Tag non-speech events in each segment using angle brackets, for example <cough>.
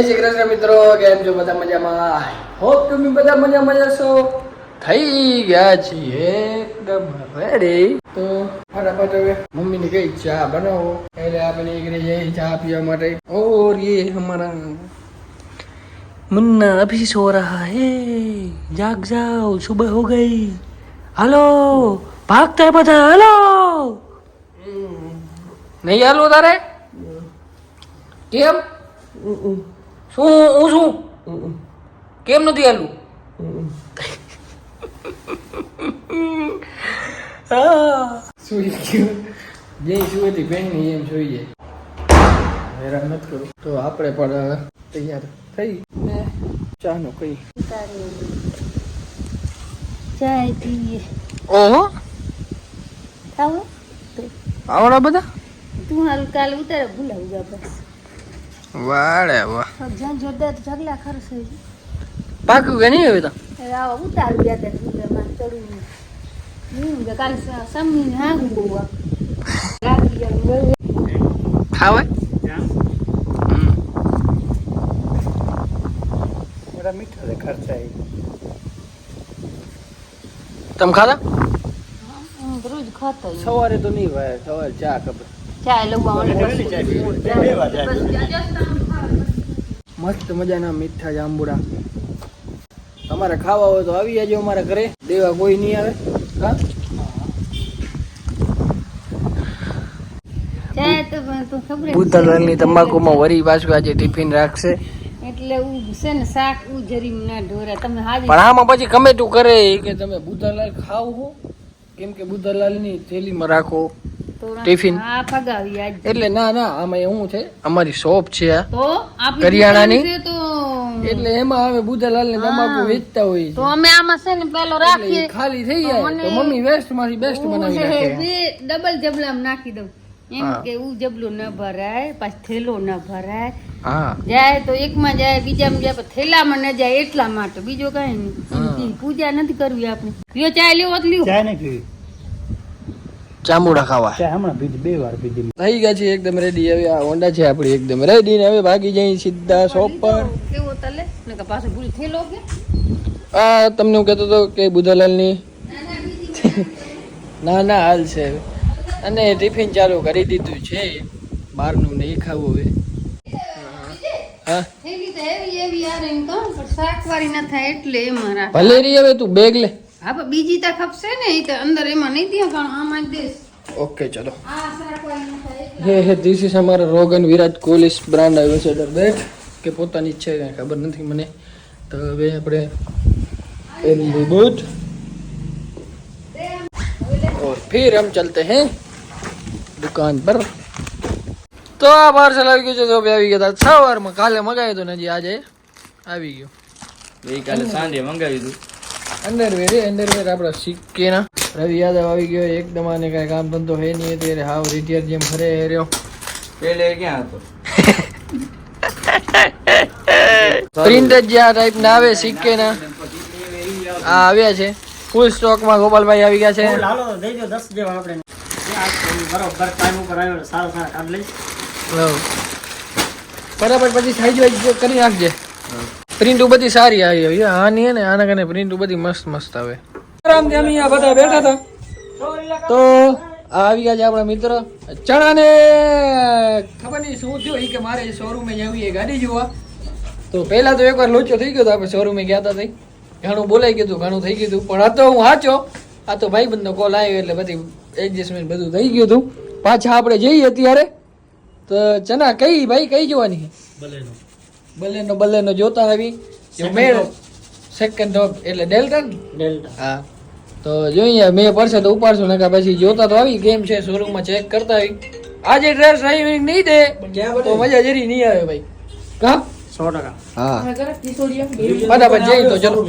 જય શ્રી કૃષ્ણ મિત્રો કેમ છો બધા મજામાં હોપ તમે બધા મજા મજા છો થઈ ગયા છીએ એકદમ રેડી તો ફટાફટ હવે મમ્મીને કઈ ચા બનાવો એટલે આપણે નીકળી જઈએ ચા પીવા માટે ઓર ये हमारा मुन्ना अभी सो रहा है जाग जाओ सुबह हो गई हेलो भागता है બધા हेलो નહીં હાલો તારે કેમ શું હું શું? કેમ નથી આલું? સુઈ ગયો જે સુઈ બેનની એમ જોઈએ હેરાન નથી કરું. તો આપણે પણ તૈયાર થઈ. ને ચાનો કઈ. ચા ઓહો. ખાવો? આવડા બધા? તું હાલ કાલે ઉતારે ભૂલાવું જા બસ. વાડે વાહ. જ્યાં જોડે જગલા ખરશે પાકું કે નહીં હવે તો? આવા ઉતાર ગયા તા ઢગલામાં ચડવું હું કે કાલે સમી હા ગયા ખાવે? બડા મીઠા છે ખર્ચા તમે ખાધા? રોજ ખાતો સવારે તો નહીં ભાઈ સવારે ચા ખબર ચાય મસ્ત મજાના મીઠા જાંબુડા. તમારે ખાવા હોય તો આવી જજો અમારા ઘરે. દેવા કોઈ નહીં આવે. હા? તમાકુમાં વરી પાછું આજે ટિફિન રાખશે. એટલે છે ને શાક હું જરીમ ના ઢોરા. તમે હાજી પણ આમાં પછી કમેટું કરે કે તમે બુદ્ધલાલ ખાવ હો. કેમ કે બુદ્ધલાલની થેલીમાં રાખો. ટિફિન. એટલે ના ના આમાં એવું છે અમારી શોપ છે આ. કરિયાણાની? એટલે એમાં હવે ને તમાકુ વેચતા હોય તો અમે આમાં છે ને પેલો રાખીએ. ખાલી થઈ જાય. તો મમ્મી વેસ્ટમાંથી બેસ્ટ બનાવી નાખે. ડબલ જબલામાં નાખી દઉં. એમ કે ઉ જબલું ન ભરાય પાછું થેલો ન ભરાય. જાય તો એકમાં જાય બીજામાં જાય પણ થેલામાં ન જાય એટલા માટે. બીજો કઈ નહીં. પૂજા નથી કરવી આપણે. લ્યો ચાય લ્યો હોત લ્યો. ચા નહીં પીવી ચામુડા ખાવા. હમણાં પીધી બે વાર પીધી થઈ ગયા છે એકદમ રેડી હવે આ હોન્ડા છે આપણી એકદમ રેડી ને હવે ભાગી જઈ સીધા શોપ પર. કેવો તલે? ને પાછો ભૂલ થેલો કે આ તમને હું કહેતો હતો કે બુધાલાલની. ના ના. હાલ છે. અને ટિફિન ચાલુ કરી દીધું છે. બહારનું નહીં ખાવું હવે. ભલે રહી હવે તું બેગ લે. હા બીજી તો ખપશે ને એ તો અંદર એમાં નહીં દે પણ આમાં દેશ. ઓકે ચલો. હે હે ધીસ ઇઝ અમારો Rogan Virat Kohli brand ambassador bat કે પોતાની છે કંઈ ખબર નથી મને. તો હવે આપણે એની બૂટ ઓર ફિર હમ ચલતે હૈ દુકાન પર. તો આ પાર્સલ આવી ગયું છે તો આવી ગયા હતા સવારમાં કાલે મગાવ્યું હતું ને આજે આજે. આવી ગયું. ગઈકાલે સાંજે મંગાવ્યું હતું અંડરવેર અંડરવેર આપણા સિક્કેના. રવિ યાદવ આવી ગયો એકદમ આને કાંઈ કામ ધંધો હે નહીં અત્યારે. હાવ રિટિયર જેમ ફરે હેર્યો પેલે ક્યાં હતો? <laughs> પ્રિન્ટ જ આ ટાઈપના આવે સિક્કેના. આ આવ્યા છે. ફૂલ સ્ટોકમાં ગોપાલભાઈ આવી ગયા છે. હાલો દેજો દસ જેવા આપણે. બરોબર ટાઈમ ઉપર આવ્યો સારા સારા કામ લઈ. બરાબર. પછી સાઈજ વાઈજ કરી નાખજે. પ્રિન્ટ બધી સારી આવી આવી આની હે ને આના કારણે પ્રિન્ટ બધી મસ્ત મસ્ત આવે. આરામથી અમે અહીંયા બધા બેઠા હતા. તો આ આવી ગયા છે આપણા મિત્ર. ચણાને ખબર નહીં શું થયું કે મારે શોરૂમે જવી એ ગાડી જોવા. તો પહેલા તો એકવાર લોચો થઈ ગયો હતો આપણે શોરૂમે ગયા હતા તઈ. ઘણું બોલાઈ ગયું હતું ઘણું થઈ ગયું હતું પણ આ તો હું સાચો આ તો ભાઈબંધનો કોલ આવ્યો એટલે બધી એડજસ્ટમેન્ટ બધું થઈ ગયું હતું પાછા આપણે જઈએ અત્યારે. તો ચના કઈ ભાઈ કઈ જોવાની ભલેનો બલેનો બલેનો જોતા આવી. મેળ સેકન્ડ ટોપ એટલે ડેલ્ટા ડેલ્ટા. હા. તો જોઈએ મેં પડશે તો ઉપાડશું ને પછી જોતા તો આવી ગેમ છે શોરૂમમાં ચેક કરતા આવી. આજે ડ્રેસ ડ્રાઇવિંગ નહીં દે તો મજા જરી નહીં આવે ભાઈ. કા? સો ટકા. હા. બરાબર જઈ તો જરૂર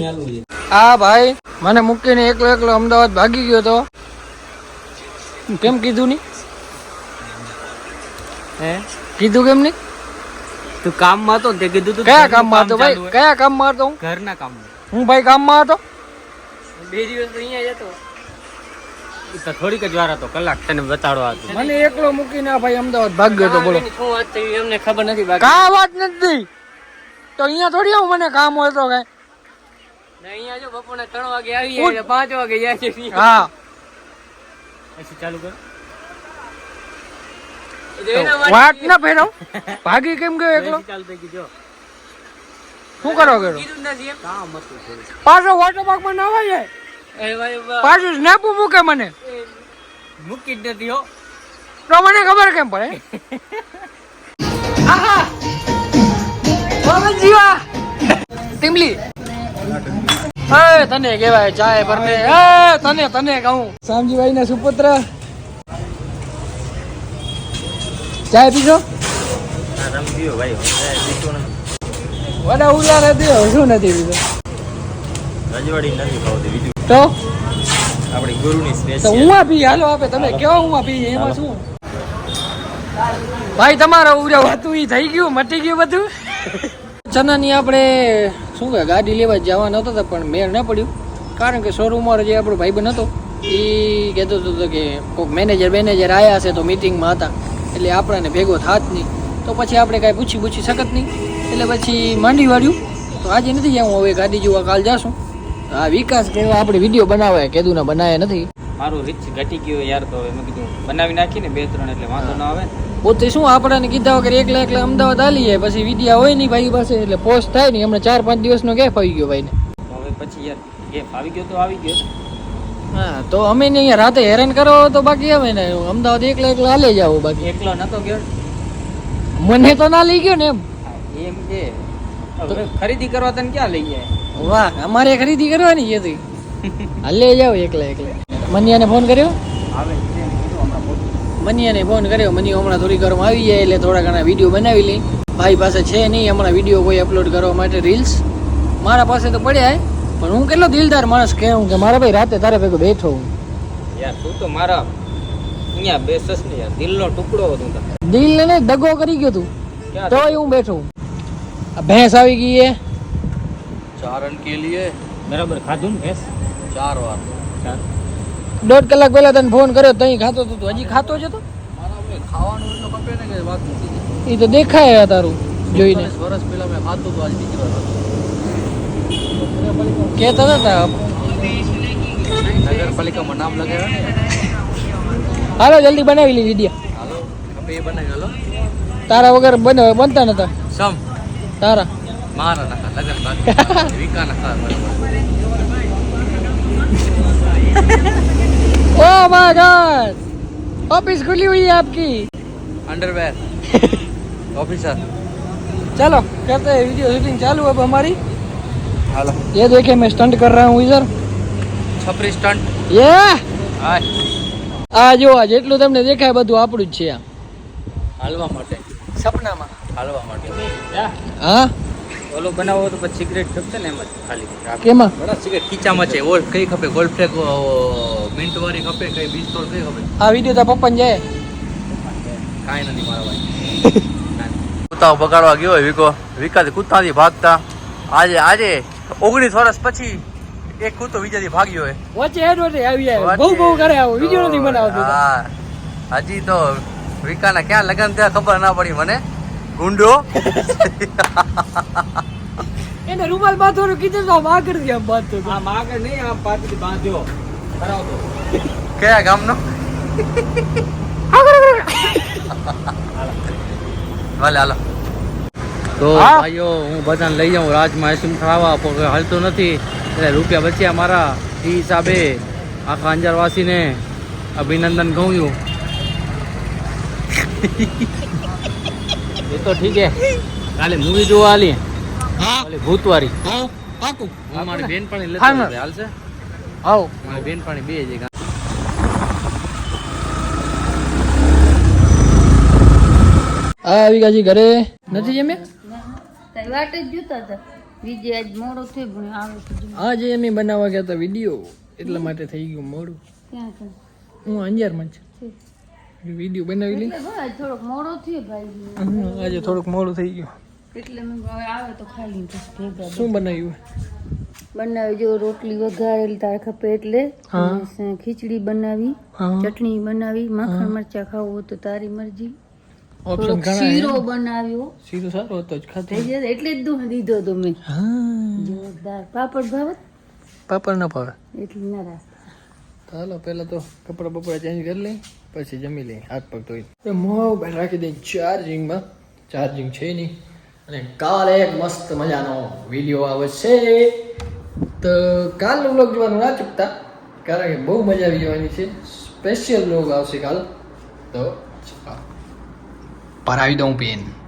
હા ભાઈ. મને મૂકીને એકલો એકલો અમદાવાદ ભાગી ગયો તો. કેમ કીધું નહીં? હે? કીધું કેમ નહીં? તું કામમાં હતો તે કીધું તું કયા કામમાં હતો ભાઈ? કયા કામમાં હતો હું? ઘરના કામમાં હું ભાઈ કામમાં હતો? બે દિવસ અહીંયા જતો તો થોડીક જ વાર હતો કલાક તને બતાડવા હતો. મને એકલો મૂકીને ભાઈ અમદાવાદ ભાગ્યો તો બોલો. શું વાત થઈ એમને ખબર નથી બાકી. કા વાત નથી? તો અહીંયા થોડી આવું મને કામ હોય તો કઈ. અહીંયા જો બપોરના ત્રણ વાગે આવી પાંચ વાગે જાય હા. પછી ચાલુ કર. વાટ ના ફેરવ ભાગી કેમ ગયો એકલો? શું કરો ગયો? કીધું જ નથી એમ. કામ હતું થોડું પાછો વોટર પાર્કમાં નવા જાય. એ પાછું સ્નેપ મૂકે મને? મૂકી જ નથી હો. તો મને ખબર કેમ પડે? આહા! જીવા ટીમલી એ તને કેવાય ચાય ભરને. એ તને તને કહું. સામજીભાઈ ના સુપુત્ર. ચાય પીશો? વડા ઉલા નથી, હવે શું નથી પીધો? રજવાડી નથી ખાવતી બીજું તો? આપણી ગુરુની તો સ્પેશિયલ હું પી હાલો, આપે તમે કેવો હું પી એમાં શું? ભાઈ, તમારા ઉર્યા હતું ઈ થઈ ગયું, મટી ગયું બધું? ચનાની આપણે, શું કે, ગાડી લેવા જવાના હતા, પણ મેળ ન પડ્યું. કારણ કે શોરૂમમાં જે આપણો ભાઈબંધ હતો એ કહેતો હતો કે કોઈક મેનેજર મેનેજર આવ્યા છે તો મિટિંગમાં હતા. એટલે આપણાને ભેગો થાત નહીં. તો પછી આપણે કાંઈ પૂછી પૂછી શકત નહીં. એટલે પછી માંડી વાળ્યું. તો આજે નથી જવું હવે ગાડી જોવા કાલ જાશું. આ વિકાસ કેવા આપણે વીડિયો બનાવે કેદું ને બનાવ્યા નથી. મારું રીચ ઘટી ગયું યાર તો હવે મેં કીધું બનાવી નાખીને બે ત્રણ એટલે વાંધો ના આવે. પોતે શું આપણને કીધા વગર એકલા એકલા અમદાવાદ જાય પછી વિડિયા હોય નહીં ભાઈ પાસે એટલે પોસ્ટ થાય નહીં. હમણાં ચાર પાંચ દિવસનો ગેપ આવી ગયો ભાઈને. તો હવે પછી યાર ગેપ આવી ગયો તો આવી ગયો. હા તો અમે ને અહીંયા રાતે હેરાન કરો તો બાકી આવે ને અમદાવાદ એકલા એકલા હાલે જાવ બાકી. એકલો નતો ગયો? મને તો ના લઈ ગયો ને એમ. એમ છે ખરીદી કરવા તને ક્યાં લઈ જાય વાહ અમારે ખરીદી કરવાની છે તી. હાલે જાવ એકલા એકલા. મનિયાને ફોન કર્યો? આવે. મનિયાને ફોન કર્યો મની હમણાં થોડી ઘરમાં આવી જાય એટલે થોડા ઘણા વીડિયો બનાવી લઈ ભાઈ પાસે છે નહીં હમણાં વીડિયો કોઈ અપલોડ કરવા માટે રીલ્સ મારા પાસે તો પડ્યા. પણ હું કેટલો દિલદાર માણસ કહેવું કે મારા ભાઈ રાતે તારે ભેગો બેઠો હું. યાર તું તો મારા અહીંયા બેસસ ને યાર દિલનો ટુકડો હતો તું દિલ ને દગો કરી ગયો તું. તોય હું બેઠો આ ભેંસ આવી ગઈ હે. ચારણ કે લીએ બરાબર ખાધું ને ભેંસ? ચાર વાર. ચાર. દોઢ કલાક પહેલા તને ફોન કર્યો તઈ ખાતો તો તું. હજી ખાતો જ હતો? ખાવાનું એટલું ને કે વાત નથી. એ તો દેખાય તારું જોઈને. વર્ષ પહેલા મેં ખાધું તો આજ બીજી વાર ખાધું. કહેતા હતા નગરપાલિકામાં નામ લગાવ્યા ને હાલો જલ્દી બનાવી લી વિડીયો હાલો ખપે એ બનાવી હાલો તારા વગર બને બનતા નતા સમ તારા મારા નખા લગન બાકી વિકા નખા ओ माय गॉड ऑफिस खुली हुई है आपकी अंडरवेयर ऑफिसर <laughs> चलो करते हैं वीडियो शूटिंग चालू अब हमारी हालो ये देखिए मैं स्टंट कर रहा हूँ इधर छपरी स्टंट ये હાય આ જો આ જેટલું તમને દેખાય બધું આપણું જ છે આ હાલવા માટે સપનામાં હાલવા માટે હા ઓલો બનાવો તો પછી સિગરેટ ખપશે ને એમ જ ખાલી કેમાં બડા સિગરેટ ખીચામાં છે ઓલ કઈ ખપે ગોલ્ડ ફ્લેગ મિન્ટ વાળી ખપે કઈ બીસ્ટોલ કઈ ખપે આ વિડીયો તો પપ્પાને જાય કાંઈ નથી મારા ભાઈ <laughs> કૂતા બગાડવા ગયો હોય વિકો વિકાસ કૂતાથી ભાગતા આજે આજે ઓગણીસ વર્ષ પછી એક કૂતો બીજાથી ભાગ્યો હોય વચ્ચે હેડ વચ્ચે આવી જાય. બહુ બહુ કરે આવો. વિડિયો નથી બનાવતો હા. હજી તો વિકાના ક્યાં લગન થયા ખબર ના પડી મને. ગુંડો. એને રૂમાલ બાંધવાનું કીધું તો આમ થી આમ બાંધતો આ આમ નહીં આમ પાછી બાંધ્યો. કરાવતો. કયા ગામનો? ભલે હાલો. તો ભાઈઓ હું બધાને લઈ જાઉં. રાજમાં આઈસ્ક્રીમ ખાવા પણ હાલતું નથી. એટલે રૂપિયા બચ્યા મારા. એ હિસાબે આખા અંજારવાસીને અભિનંદન કહું છું. એ તો ઠીક હે કાલે મૂવી જોવા આલી હા. ભૂતવારી. હા પાકું. હું મારી બેનપણી લેતો હાલશે આવો. મારી બેનપણી બે છે. આ આવી ગયા ઘરે. નથી જમ્યા? વાટ જ જોતા હતા. વિજય આજ મોડો આવે અમે બનાવવા ગયા હતા વીડિયો. એટલા માટે થઈ ગયું મોડું. હું અંજારમાં છે. વીડિયો બનાવી લઈ થોડોક મોડો થયો ભાઈ આજે થોડુંક મોડું થઈ ગયું. એટલે આવે તો ખાઈ શું બનાવ્યું? બનાવી જો રોટલી વઘારેલી તારે ખપે એટલે હા. ખીચડી બનાવી ચટણી બનાવી માખણ મરચા ખાવું તો તારી મરજી. ઓપ્શન ઘણા શીરો બનાવ્યો. શીરો સારો હતો જ ખાતો એટલે જ દૂધ દીધો તો મેં હા. જોરદાર. પાપડ ભાવત પાપડ ન ભાવે. એટલે ના રાખ તો હાલો પહેલા તો કપડા બપડા ચેન્જ કરી લઈ પછી જમી લઈ હાથ પગ ધોઈ. મોબાઈલ રાખી દઈ ચાર્જિંગમાં ચાર્જિંગ છે નહીં. અને કાલે એક મસ્ત મજાનો વીડિયો આવે છે. તો કાલનો બ્લોગ જોવાનું ના ચૂકતા કારણ કે બહુ મજા આવી જવાની છે. સ્પેશિયલ બ્લોગ આવશે કાલ. તો but I don't win.